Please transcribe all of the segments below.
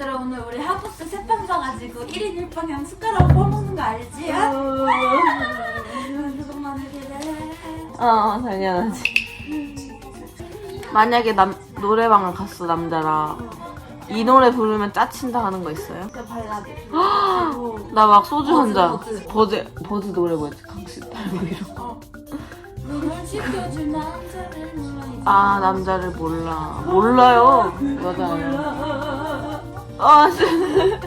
얘들아 오늘 우리 하부스 세판 사가지고 1인 1방향 숟가락 퍼먹는 거 알지? 해도 어, 당연하지. 만약에 남, 노래방을 갔어, 남자랑. 이 노래 부르면 짜친다 하는 거 있어요? 그 발라드 나막 소주 한 잔. 버즈, 버즈, 버즈 노래 뭐였지? 강시탈 뭐 이런 거. 눈을 지켜줄 남자를 몰라 아, 남자를 몰라. 몰라요. 맞아요. 아, 진짜.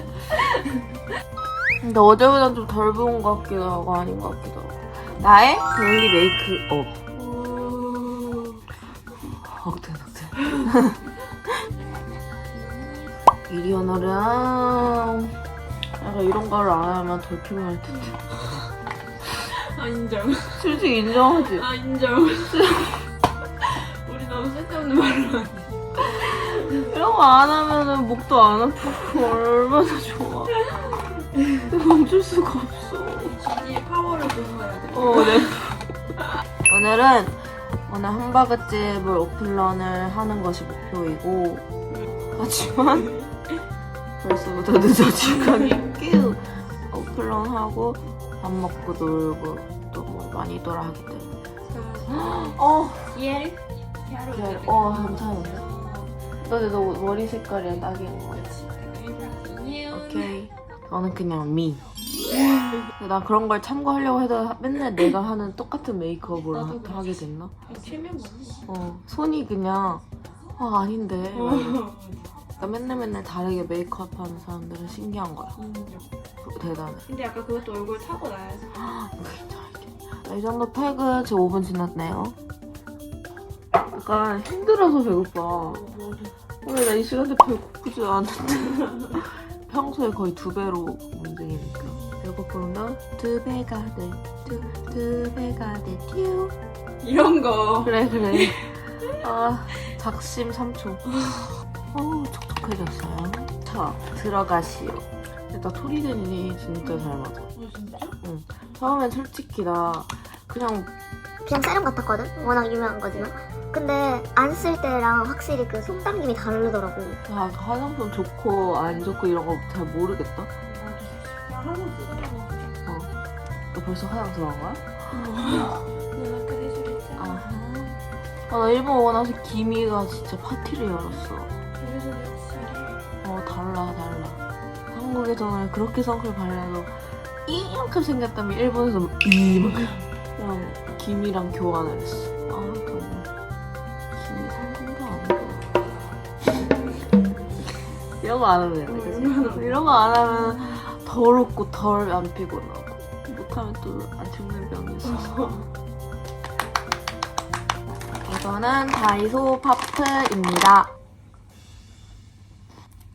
근데 어제보다 좀덜 부은 것 같기도 하고 아닌 것 같기도 하고. 나의 데일리 메이크업. 억텐 억텐. 이리 오너랑 약간 이런 거를 안 하면 덜 피곤할 텐데. 아 인정. 솔직히 인정하지. 아 인정. 우리 너무 쓸데없는 말로 하네. 이런 거 안 하면은 목도 안 아프고 얼마나 좋아. 멈출 수가 없어. 진이의 파워를 보여야 돼. 어, 네. 오늘은 오늘 함바그집을 오픈런을 하는 것이 목표이고 하지만 벌써부터 늦어지고 오픈런 하고 밥 먹고 놀고 또 뭐 많이 놀아 하기 때문에 어, 예? 야, 어 괜찮은데? 너네 너 머리 색깔이랑 딱인 거 같지? 오케이. 너는 그냥 미. 나 그런 걸 참고하려고 해도 맨날 내가 하는 똑같은 메이크업으로 나도 하-. 하게 됐나? 최면 어, 손이 그냥 아 아닌데. 막. 거. 그러니까 맨날 맨날 다르게 메이크업 하는 사람들은 신기한 거야. 대단해. 근데 약간 그것도 얼굴 타고 나야지. 이 정도 팩은 지금 5분 지났네요. 약간 힘들어서 배고파. 오늘 나이 시간대 배고프지 않은데. 평소에 거의 두 배로 움직이니까. 배고픔도 두 배가 돼 두 두 배가 돼듀. 이런 거. 그래 그래. 아 작심 3초 어우 촉촉해졌어요. 자 들어가시오. 일단 토리데니 진짜 잘 맞아. 어 진짜? 처음엔 솔직히 나 그냥 그냥 세럼 같았거든? 워낙 유명한 거지만 근데 안 쓸 때랑 확실히 그 손당김이 다르더라고 나 화장품 좋고 안 좋고 이런 거 잘 모르겠다 쓰다가. 너 벌써 화장 들어간 거야? 아하. 아, 나 일본 오고 나서 기미가 진짜 파티를 열었어. 어, 달라, 달라. 한국에서는 그렇게 선크림 발라도 이만큼 생겼다면 일본에서 이만큼. 그냥 기미랑 교환을 했어. 이런 거안 하면 돼. 그치? 이런 거안 하면 덜 웃고 덜 안 피곤하고. 못하면 또 안 죽는 병이 있어서. 이거는 다이소 파프입니다.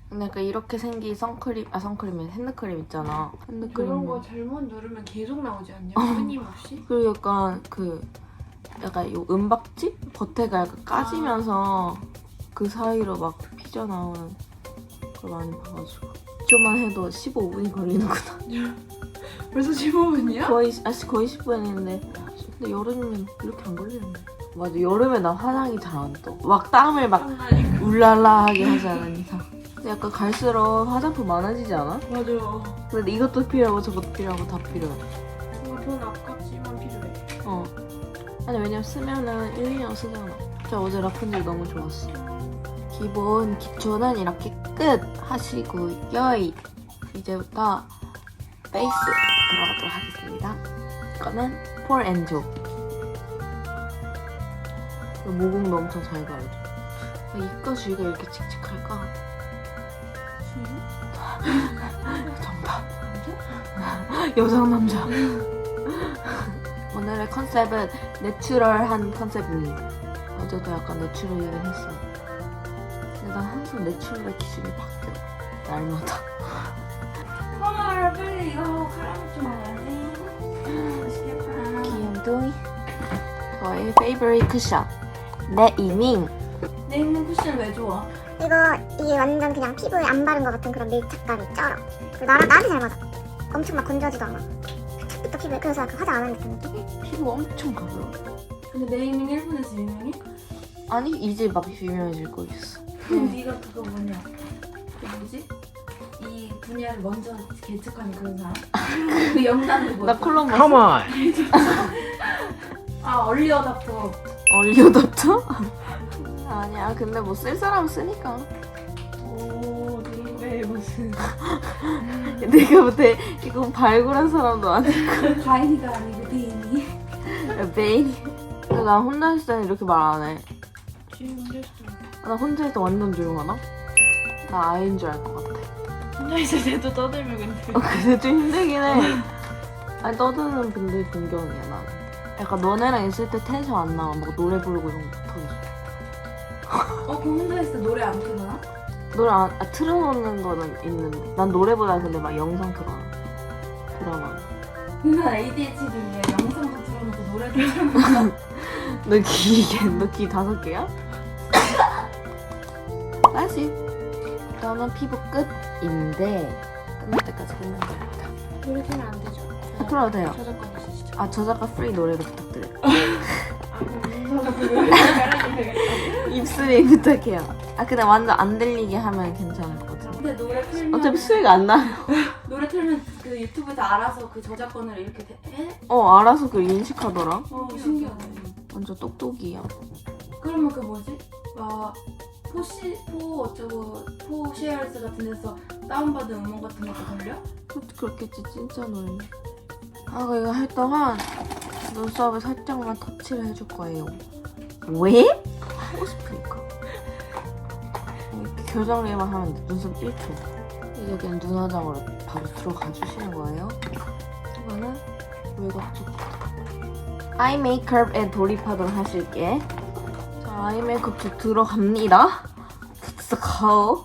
그러니까 이렇게 생긴 선크림, 아 선크림이 핸드크림 있잖아. 핸드크림. 그런 거 잘못 누르면 계속 나오지 않냐? 끊임없이? 그리고 약간 그 약간 요 은박지 겉에가 약간 까지면서 그 사이로 막 피져 나오는 걸 많이 봐가지고 좀만 해도 15분이 걸리는구나. 벌써 15분이야? 거의 아 거의 10분 했는데 근데 여름이면 이렇게 안 걸리는데. 맞아 여름에 나 화장이 잘 안 떠. 막 땀을 막. 울랄라하게 하지 이상. 근데 약간 갈수록 화장품 많아지지 않아? 맞아. 근데 이것도 필요하고 저것도 필요하고 다 필요해. 정말 돈 아깝지만 필요해. 어. 아니 왜냐면 쓰면은 1, 2년 쓰잖아. 저 어제 라푼젤 너무 좋았어. 기본 기초는 이렇게 끝 하시고요. 이제부터 베이스 들어가도록 하겠습니다. 이거는 폴 앤조. 모공도 엄청 잘 가려줘. 왜 입가 주위가 이렇게 칙칙할까? 정답. 여성 남자. 오늘의 컨셉은 내추럴한 컨셉입니다. 어제도 약간 내추럴이긴 했어. 근데 난 항상 내추럴의 기준이 바뀌어. 날마다. 헐 빨리 이거 하고 카라멜 좀 먹어야지 맛있겠다 귀염둥이. 저의 페이버릿 쿠션. 내 이밍. 내 있는 쿠션 왜 좋아? 이거 이게 완전 그냥 피부에 안 바른 것 같은 그런 밀착감이 쩔어 그리고 나랑 나한테 잘 맞아 엄청 막 건조하지도 않아 착부터 피부에 그래서 약간 화장 안 하는 듯한 느낌? 피부 엄청 가벼워. 근데 네이밍 일본에서 유명해? 아니, 이제 막 유명해질 거 있어. 그럼 네가 그거 뭐냐 그 뭐지? 이 분야를 먼저 개척한 그런 사람? 그 영단을 뭐? 나 콜럼버스 Come on. 아 얼리 어답터. 얼리오답터? 아니야 근데 뭐 쓸 사람 쓰니까 오 누군가의 무슨 내가 못해 이건 발굴한 사람도 아니고 가인이가 아니고 데인이. 베인이 근데 나 혼자 있을 때는 이렇게 말 안 해 지금 혼자 있어 나 혼자 있을 때 완전 조용하나? 나 아이인 줄 알 것 같아 혼자 있을 때도 떠들면 근데 어, 근데 좀 힘들긴 해 아니 떠드는 분들 존경이야 나는 약간 너네랑 있을 때 텐션 안 나와 막 노래 부르고 이런 거 못하겠어 어, 그 혼자 있을 때 노래 안 틀어나? 노래 안, 아, 틀어놓는 거는 있는데 난 노래보다 근데 막 영상 틀어놔 드라마 나 ADHD인데 영상도 틀어놓고 노래도 틀어놓고. 너 귀 이게 너 귀 다섯 개야? 다시 저는 피부 끝인데 끝날 때까지 끝낸 겁니다 노래 틀면 안 되죠. 아, 틀어도 돼요. 저작권 있으시죠? 아 저작가 프리 노래도 부탁드려요. 아 그럼. 입술이 부탁해요. 아 근데 완전 안 들리게 하면 괜찮을 것 같아요. 근데 노래 틀면 어차피 수익 안 나요. 노래 틀면 그 유튜브에서 알아서 그 저작권을 이렇게 대- 해? 어 알아서 그 인식하더라. 어 신기하네. 완전 똑똑이야. 그러면 그 뭐지? 막 포시 포 어쩌고 포 쉐어스 같은 데서 다운받은 음원 같은 것도? 그- 그렇겠지 진짜 노래 아 이거 할 동안 눈썹을 살짝만 터치를 해줄 거예요. 왜? 하고 싶으니까. 이렇게 교정리만 하면 돼 눈썹 1초. 이제 그냥 눈화장으로 바로 들어가 주시는 거예요. 이거는 외곽 쪽. 아이 메이크업에 돌입하도록 하실게. 자 아이 메이크업 쪽 들어갑니다 go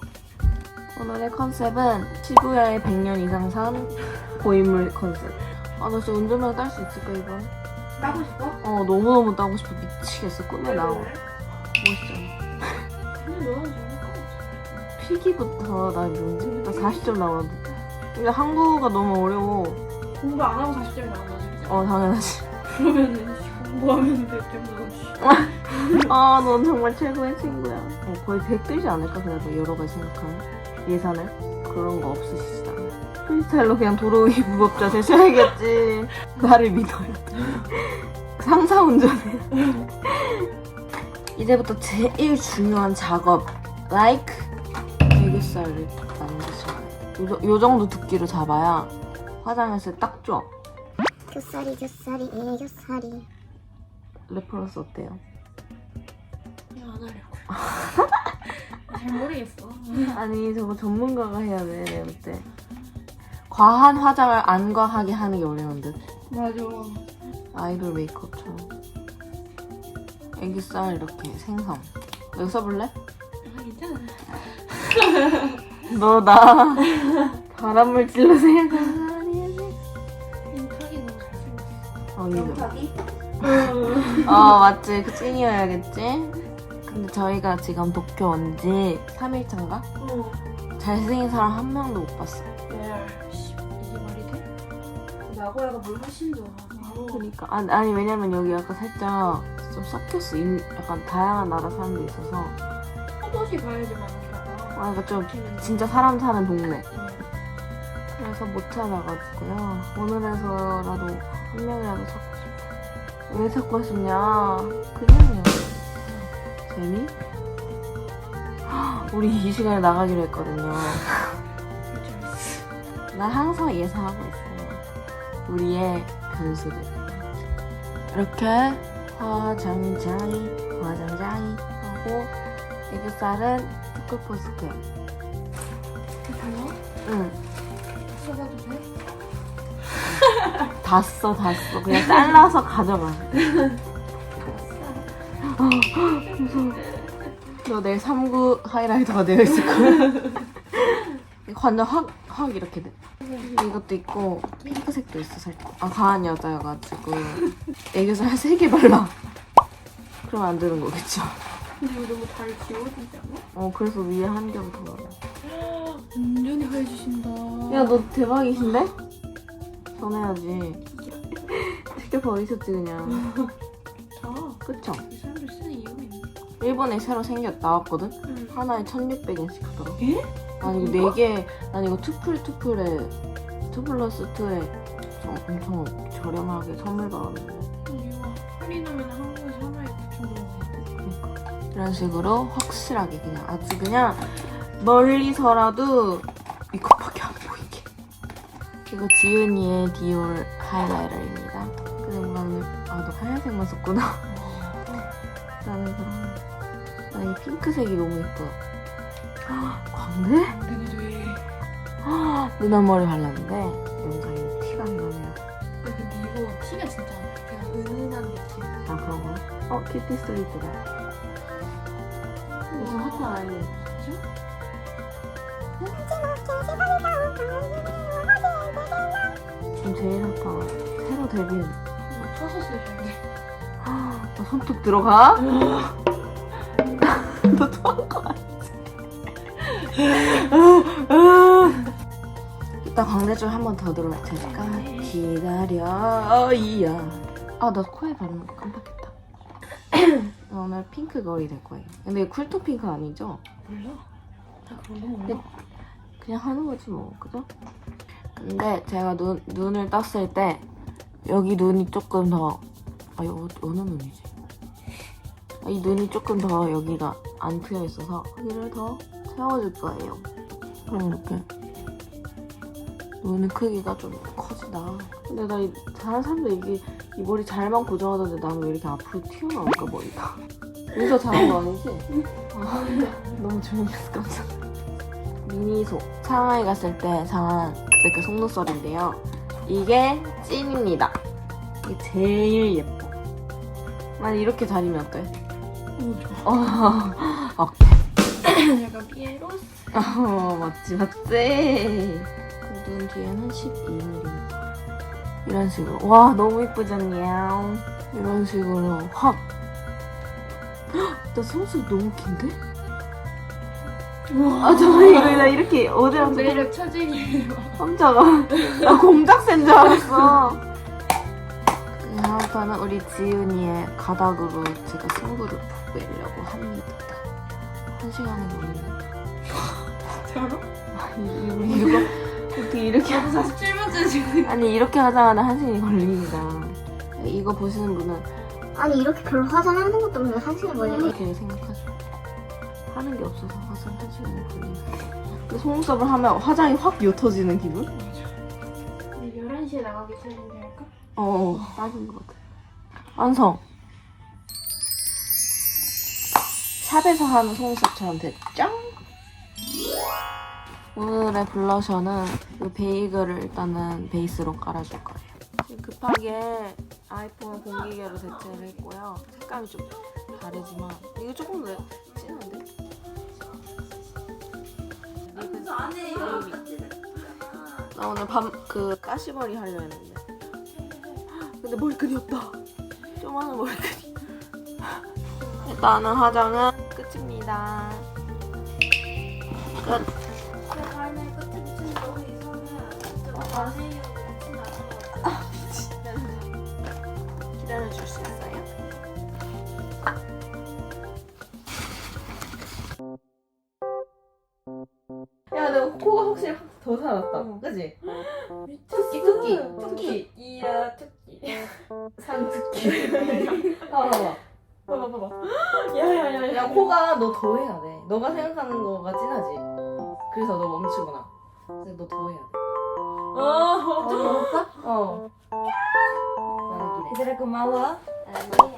오늘의 컨셉은 시부야의 100년 이상 산 고인물 컨셉. 아, 나 진짜 운전면허 딸 수 있을까, 이거? 따고 싶어? 어, 너무너무 따고 싶어. 미치겠어. 꿈에 나와. 멋있잖아. 근데 너는 좋을까? 필기부터 나? 나 40점 나왔는데. 근데 한국어가 너무 어려워. 공부 안 하고 40점이 나온 거지 어, 당연하지. 그러면은 공부하면 100점 나오지 아, 넌 정말 최고의 친구야. 어, 거의 100 되지 않을까, 그래도 여러 가지 생각하면. 예산을? 그런 거 없으시잖아. 프리스타일로 그냥 도로 위 무법자 되셔야겠지. 나를 믿어요. 상사 운전해. 이제부터 제일 중요한 작업. like 애교살을 만드셔야 돼. 요, 요 정도 두께로 잡아야 화장했을 때 딱 좋아. 교살이 교살이 애교살이 레퍼런스 어때요? 잘 모르겠어 아니 저거 전문가가 해야 돼 내가 볼 때. 과한 화장을 안 과하게 하는 게 어려운 듯. 맞아 아이돌 메이크업처럼. 애기살 이렇게 생성. 이거 써볼래? 아 괜찮아 너나 발암물질로 생각하는 사람이지? 인탁이 너무 잘생겼어 어 이거. 영탁이? 어 맞지 그 찐이어야겠지? 근데 저희가 지금 도쿄 온 지 3일 차인가? 어 잘생긴 사람 한 명도 못 봤어. 씨 이게 말이 돼? 나고야가 뭘 훨씬 좋아. 그러니까 아니, 아니 왜냐면 여기 약간 살짝 좀 섞였어. 인- 약간 다양한 나라 사람들이 있어서 소도시 가야지 많은가 봐 아, 그러니까 좀 음. 진짜 사람 사는 동네. 응. 그래서 못 찾아가지고요. 오늘에서라도 한 명이라도 찾고 싶어. 왜 찾고 싶냐? 그냥요. 재미? 우리 이 시간에 나가기로 했거든요. 나 항상 예상하고 있어요. 우리의 변수들. 이렇게 화장장이, 화장장이 하고 애교살은 스쿨포스쿨. 달라? 응. 써봐도 돼? 다 써, 다 써. 그냥 잘라서 가져가. 어, 무서워. 너 내일 3구 하이라이터가 되어 있을 거야. 완전 확, 확 이렇게 돼. 이것도 있고, 핑크색도 있어, 살짝. 아, 가한 여자여가지고. 애교살 한 3개 발라. 그럼 안 되는 거겠죠. 근데 이거 너무 달 지워지지 않아? 어, 그래서 위에 한 겹을 더. 완전히 하얘지신다 야, 너 대박이신데? 전해야지. 쉽게 버리셨지, 그냥. 자, 그쵸? 일본에 새로 생겼 나왔거든? 응. 하나에 1600엔씩 하더라고. 에? 아니 이거 4개 아니 이거 투플 투플에 투 플러스 2에 엄청 저렴하게 선물 받았는데 이거 할인하면 한국에서 하나에 9천 원. 이런 식으로 확실하게 그냥 아주 그냥 멀리서라도 이것밖에 안 보이게 이거 지은이의 디올 하이라이터입니다 근데 나는 아너 하얀색만 썼구나 나는 그럼 나 이 핑크색이 너무 예뻐요 광대? 내가 왜? 눈 앞머리 발랐는데 영상에 티가 안 나네요 근데 이거 티가 진짜 그냥 은은한 느낌. 아 그런 거야? 어 키티 스트리트다 무슨 핫한 아니 지금 제일 핫한 새로 데뷔 이거 쳐서 쓰셔야 돼. 너 손톱 들어가? 너 토한 거 아니지? 이따 광대줄 한 번 더 들어올 테니까 기다려 이야 아나 코에 바르는 거 깜빡했다 오늘 핑크 거리 될 거예요 근데 쿨톤 핑크 아니죠? 몰라? 그런 거 네. 몰라? 그냥 하는 거지 뭐 그죠? 근데 제가 눈, 눈을 떴을 때 여기 눈이 조금 더 아, 이거 어느 눈이지? 아, 이 눈이 조금 더 여기가 안 트여 있어서 여기를 더 채워줄 거예요. 그럼 이렇게 눈의 크기가 좀 커지다. 근데 나 이, 다른 사람들 이게 이 머리 잘만 고정하던데 나는 왜 이렇게 앞으로 튀어나올까 머리가? 여기서 잘한 거 아니지? 아, 너무 조용히 해서 깜짝 미니소 상하이 갔을 때 그때 그 속눈썹인데요 이게 찐입니다 이게 제일 예뻐 난 이렇게 다니면 어때? 너무 좋아. 어, 오케이 약간 피에로스? 어, 맞지 맞지 그눈 뒤에는 12mm입니다 이런 식으로 와 너무 이쁘지 않냐 이런 식으로 확나 속눈썹 너무 긴데? 아 정말 이거 나 이렇게 어디랑 매력 차질이에요. 깜짝아. 나 공작새인 줄 알았어. 다음 판은 우리 지은이의 가닥으로 제가 승부를 보려고 합니다. 한 시간에 걸리네. 진짜로? 아, 이- 우리 이거 어떻게 이렇게 하자. 47번째 지금. 아니 이렇게 하자마자 한 시간이 걸립니다. 이거 보시는 분은 아니 이렇게 별로 화장 하는 것도 없는데 한 시간 걸리네 이렇게 생각하죠. 하는 게 없어서 화장 한 시간이 걸리는. 근데 속눈썹을 하면 화장이 확 옅어지는 기분? 우리 11시에 나가기 챌린지 할까? 어, 딱인 것 같아. 완성. 샵에서 하는 속눈썹처럼 됐죠? 오늘의 블러셔는 이 베이글을 일단은 베이스로 깔아줄 거예요. 급하게 아이폰 공기계로 대체를 했고요. 색감이 좀 다르지만 이거 조금 더 진한데? 나 오늘 밤 그 까시머리 하려 했는데 근데 머리끈이 없다 조그마한 머리끈이 일단은 화장은 끝입니다 끝 기다려 줄 수 있어요? 야, 내 코가 확실히 더 살았다. 그지? 토끼, 토끼, 토끼. 이야 토끼. 산 토끼. 봐봐, 봐 봐. 봐봐 봐봐. 야야야야. 야, 코가 너 더 해야 돼. 너가 생각하는 거가 진하지? 그래서 너 멈추구나. 그래서 너더 해야 돼. 어. 어. 나는 기대. 얘들아 고마워. 아니에요.